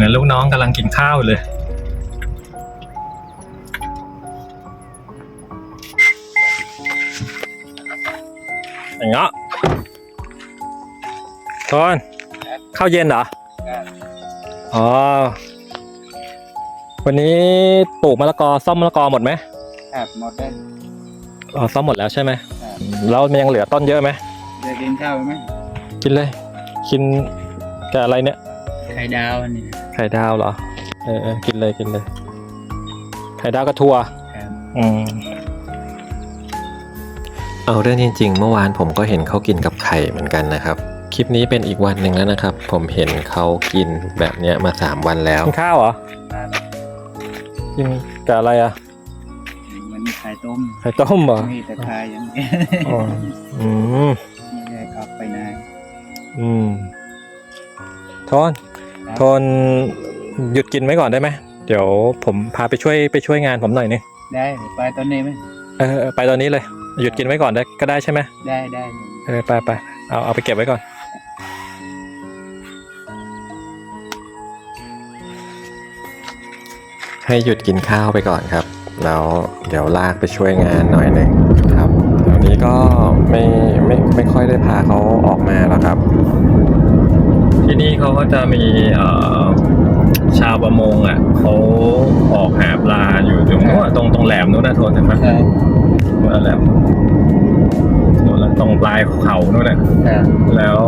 มือนลูกน้องกำลังกินข้าวเลย อย่างเงี้ยทอนข้าวเย็นเหรอ อ๋อ วันนี้ปลูกมะละกอซ่อมมะละกอหมดไหมครับหมดได้อ๋อซ่อมหมดแล้วใช่ไหมครับแล้วมันยังเหลือต้นเยอะไหมจะกินข้าวไหมกินเลย กินกับอะไรเนี่ย ไข่ดาวอันนี่ ไข่ดาวเหรอ เออเออกินเลยกินเลย ไข่ดาวกระทัวครับอืมเอาเรื่องจริง ๆ เมื่อวานผมก็เห็นเขากินกับไข่เหมือนกันนะครับ คลิปนี้เป็นอีกวันหนึ่งแล้วนะครับ ผมเห็นเขากินแบบเนี้ยมาสามวันแล้วกินข้าวเหรอครับกินกับอะไรอะ มันมีไข่ต้มไข่ต้มเหรอมีแต่ไข่อยังเดียวอ๋ออืมไม่ได้กลับไปไหนอืมโทนครับโทนหยุดกินไว้ก่อนได้ไหมเดี๋ยวผมพาไปช่วยไปช่วยงานผมหน่อยนึงได้ไปตอนนี้ไหมเออเออไปตอนนี้เลย หยุดกินไว้ก่อนได้ก็ได้ใช่ไหมได้ได้เออไปไปเอาเอาไปเก็บไว้ก่อน ให้หยุดกินข้าวไปก่อนครับ แล้วเดี๋ยวลากไปช่วยงานหน่อยหนึ่งครับเดี๋ยวนี้ก็ไม่ไม่ไม่ค่อยได้พาเขาออกมาหรอกครับที่นี่ เขาก็จะมีเอ่อชาวประมงอะเขาออกหาปลาอยู่ตรงนู้นอะตรงตรงแหลมนู้นนะโทนเห็นไหมครับนู้นแหลมนู้นแหละตรงปลายเขานู้นน่ะครับแล้ว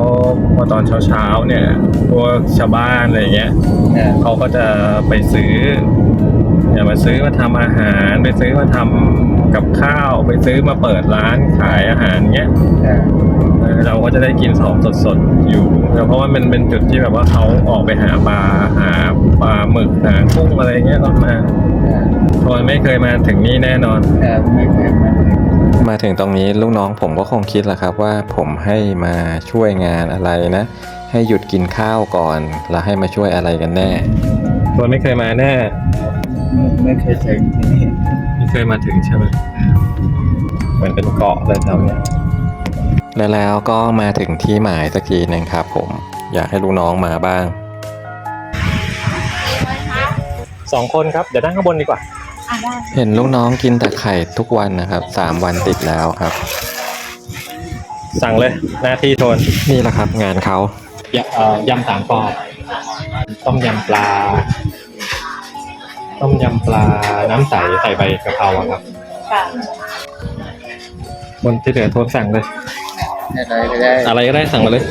พอตอนเช้าๆเนี่ยพวกชาวบ้านอะไรอย่างเงี้ยครับเขาก็จะไปซื้อเนี่ยมาซื้อมาทำอาหารไปซื้อมาทำกับข้าวไปซื้อมาเปิดร้านขายอาหารเงี้ยครับ เออเราก็จะได้กินของสดๆอยู่เพราะว่ามันเป็นจุดที่แบบว่าเขาออกไปหาปลาหาปลาหมึกหากุ้งอะไรเงี้ยเรามาครับทอยไม่เคยมาถึงนี่แน่นอนครับไม่เคยมาถึงมาถึงตรงนี้ลูกน้องผมก็คงคิดแหละครับว่าผมให้มาช่วยงานอะไรนะ ให้หยุดกินข้าวก่อน แล้วให้มาช่วยอะไรกันแน่ทอยไม่เคยมาแน่ไม่ไม่เคยถึงที่นี่ไม่เคยมาถึงใช่ไหมเหมือนเป็นเกาะเลยแถวเนี้ย และแล้วก็มาถึงที่หมายสักทีหนึ่งครับผมอยากให้ลูกน้องมาบ้างสองคนครับ เดี๋ยวนั่งข้างบนดีกว่าอะได้เห็นลูกน้องกินแต่ไข่ทุกวันนะครับสามวันติดแล้วครับ สั่งเลยหน้าที่โทนนี่แหละครับ งานเขายำเอ่อยำสามกรอบต้มยำปลา ต้มยำปลาน้ำใสใส่ใบกะเพราอะครับค่ะบนที่เหลือโทนสั่งเลย อะไรก็ได้อะไรก็ได้สั่งมาเลย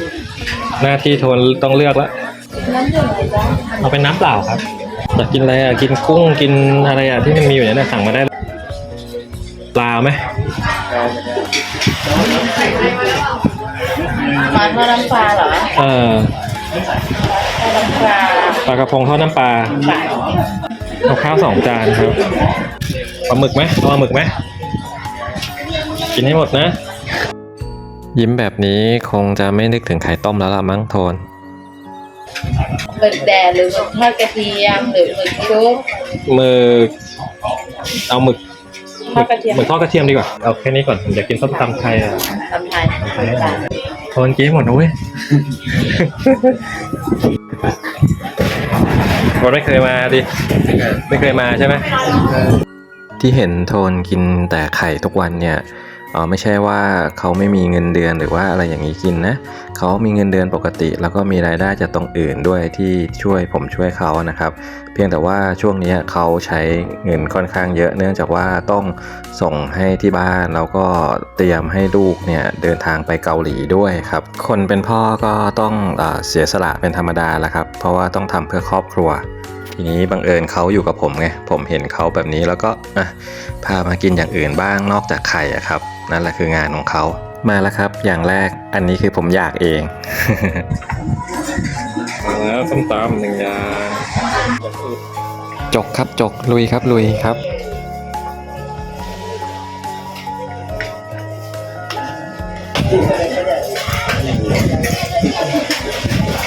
หน้าที่โทนต้องเลือกแล้วน้ำดื่มอะไรจ๊ะเอาเป็นน้ำเปล่าครับอยากกินอะไรอะกินกุ้งกินอะไรอะที่มันมีอยู่เนี่ยนะสั่งมาได้เลยปลาไหมได้ก็ได้มาทอดน้ำปลาเหรอเออทอดน้ำปลาปลากระพงทอดน้ำปลาปลาเอาข้าวสองจานครับปลาหมึกไหมเอาปลาหมึกไหมกินให้หมดนะ ยิ้มแบบนี้คงจะไม่นึกถึงไข่ต้มแล้วละมั้งโทนหมึกแดดหรือหมึกทอดกระเทียมหรือหมึกชุบหมึกเอาหมึกทอดกระเทียมหมึกทอดกระเทียมดีกว่าเอาแค่นี้ก่อนผมจะกินส้มตำไทยอะตำไทยจ้ะโทนกี้หมดนะเว้ยคนไม่เคยมาดิไม่เคยมาใช่ไหมที่เห็นโทนกินแต่ไข่ทุกวันเนี่ย เออไม่ใช่ว่าเขาไม่มีเงินเดือนหรือว่าอะไรอย่างนี้กินนะเขามีเงินเดือนปกติ แล้วก็มีรายได้จากตรงอื่นด้วยที่ช่วยผมช่วยเขานะครับ เพียงแต่ว่าช่วงนี้เขาใช้เงินค่อนข้างเยอะ เนื่องจากว่าต้องส่งให้ที่บ้านแล้วก็เตรียมให้ลูกเนี่ยเดินทางไปเกาหลีด้วยครับคนเป็นพ่อก็ต้องเอเสียสละเป็นธรรมดาแหละครับ เพราะว่าต้องทำเพื่อครอบครัวทีนี้บังเอิญเขาอยู่กับผมไง ผมเห็นเขาแบบนี้แล้วก็พามากินอย่างอื่นบ้างนอกจากไข่อะครับ นั่นแหละคืองานของเขามาแล้วครับ อย่างแรกอันนี้คือผมอยากเองมาแล้วส้มตำหนึ่งอย่างจกครับจกลุยครับลุยครับ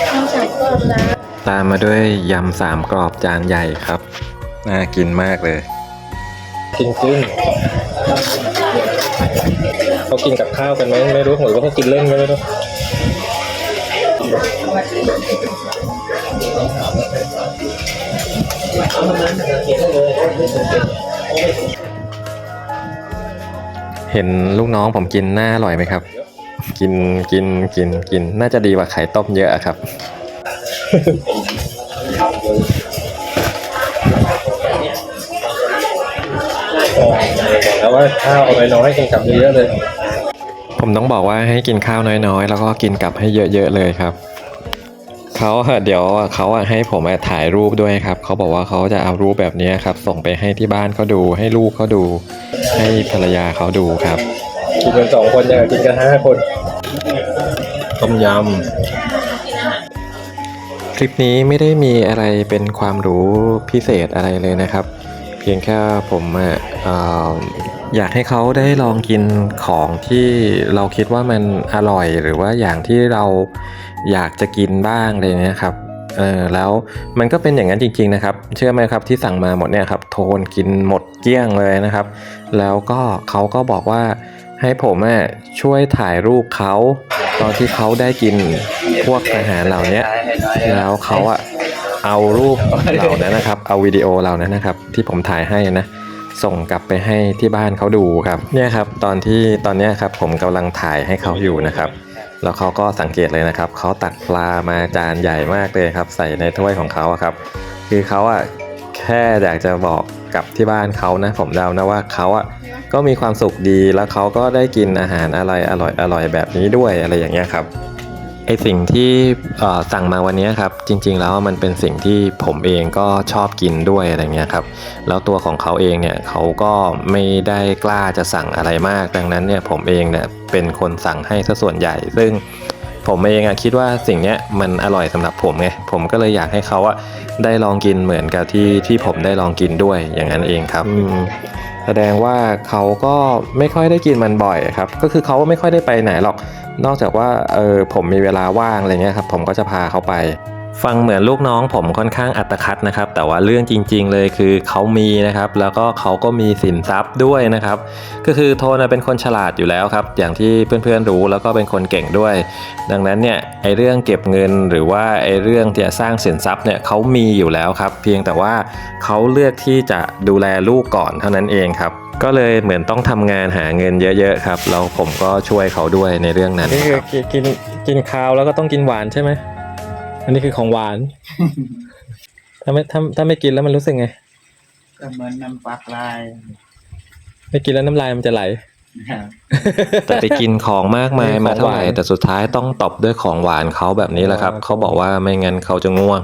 ข้าวสารก็จ้ะตามมาด้วยยำสามกรอบจานใหญ่ครับ น่ากินมากเลย กินกุ้ง เขากินกับข้าวกันไหมไม่รู้หรือว่าเขากินเล่นกันไม่รู้เห็นลูกน้องผมกินน่าอร่อยไหมครับ กินกินกินกินน่าจะดีกว่าไข่ต้มเยอะครับ แล้วว่าข้าวเอาไปน้อยกินกับเยอะเลย ผมต้องบอกว่าให้กินข้าวน้อยๆ แล้วก็กินกลับให้เยอะๆเลยครับเขาอะเดี๋ยวเขาอะให้ผมอะถ่ายรูปด้วยครับเขาบอกว่าเขาจะเอารูปแบบนี้ครับ ส่งไปให้ที่บ้านเขาดู ให้ลูกเขาดู ให้ภรรยาเขาดูครับกินกันสองคนจะกินกันห้าคนต้มยคลิปนี้ไม่ได้มีอะไรเป็นความรู้พิเศษอะไรเลยนะครับเพียงแค่ผมอะเอ่ออยากให้เขาได้ลองกินของที่เราคิดว่ามันอร่อยหรือว่าอย่างที่เราอยากจะกินบ้างอะไรเนี้ยครับเออแล้วมันก็เป็นอย่างนั้นจริงๆนะครับ เชื่อไหมครับที่สั่งมาหมดเนี่ยครับโทนกินหมดเกลี้ยงเลยนะครับ แล้วก็เขาก็บอกว่าให้ผมอะช่วยถ่ายรูปเขาตอนที่เขาได้กินพวกอาหารเหล่านี้แล้วเขาอะ เอารูปเหล่านั้นนะครับ เอาวิดีโอเหล่านั้นนะครับ ที่ผมถ่ายให้นะ ส่งกลับไปให้ที่บ้านเขาดูครับ เนี่ยครับตอนที่ตอนเนี้ยครับผมกำลังถ่ายให้เขาอยู่นะครับ แล้วเขาก็สังเกตเลยนะครับเขาตักปลามาจานใหญ่มากเลยครับ ใส่ในถ้วยของเขาอะครับ คือเขาอะแค่อยากจะบอกกับที่บ้านเขานะ ผมเดานะว่าเขาอะก็มีความสุขดีแล้วเขาก็ได้กินอาหารอะไรอร่อยอร่อยแบบนี้ด้วยอะไรอย่างเงี้ยครับ ไอสิ่งที่สั่งมาวันนี้ครับ จริง ๆ แล้วมันเป็นสิ่งที่ผมเองก็ชอบกินด้วยอะไรเงี้ยครับ แล้วตัวของเขาเองเนี่ยเขาก็ไม่ได้กล้าจะสั่งอะไรมาก ดังนั้นเนี่ยผมเองเนี่ยเป็นคนสั่งให้ซะส่วนใหญ่ ซึ่งผมเองอะคิดว่าสิ่งเนี้ยมันอร่อยสำหรับผมไงผมก็เลยอยากให้เขาอะได้ลองกินเหมือนกับที่ที่ผมได้ลองกินด้วยอย่างนั้นเองครับ แสดงว่าเขาก็ไม่ค่อยได้กินมันบ่อยครับ ก็คือเขาไม่ค่อยได้ไปไหนหรอก นอกจากว่าเออผมมีเวลาว่างอะไรเงี้ยครับ ผมก็จะพาเขาไป ฟังเหมือนลูกน้องผมค่อนข้างอัตคัดนะครับ แต่ว่าเรื่องจริง ๆ เลยคือเขามีนะครับ แล้วก็เขาก็มีสินทรัพย์ด้วยนะครับ ก็คือโทนเป็นคนฉลาดอยู่แล้วครับ อย่างที่เพื่อนๆรู้แล้วก็เป็นคนเก่งด้วย ดังนั้นเนี่ยไอเรื่องเก็บเงินหรือว่าไอเรื่องที่จะสร้างสินทรัพย์เนี่ยเขามีอยู่แล้วครับ เพียงแต่ว่าเขาเลือกที่จะดูแลลูกก่อนเท่านั้นเองครับก็เลยเหมือนต้องทำงานหาเงินเยอะๆครับแล้วผมก็ช่วยเขาด้วยในเรื่องนั้นนี่คือกินกินข้าวแล้วก็ต้องกินหวานใช่ไหม อันนี้คือของหวาน ถ้าไม่ถ้าถ้าไม่กินแล้วมันรู้สึกไง ก็เหมือนน้ำปลาลายไม่กินแล้วน้ำลายมันจะไหล นะครับแต่ไปกินของมากมายมาเท่าไหร่ แต่สุดท้ายต้องตบด้วยของหวานเขาแบบนี้แหละครับ เขาบอกว่าไม่งั้นเขาจะง่วง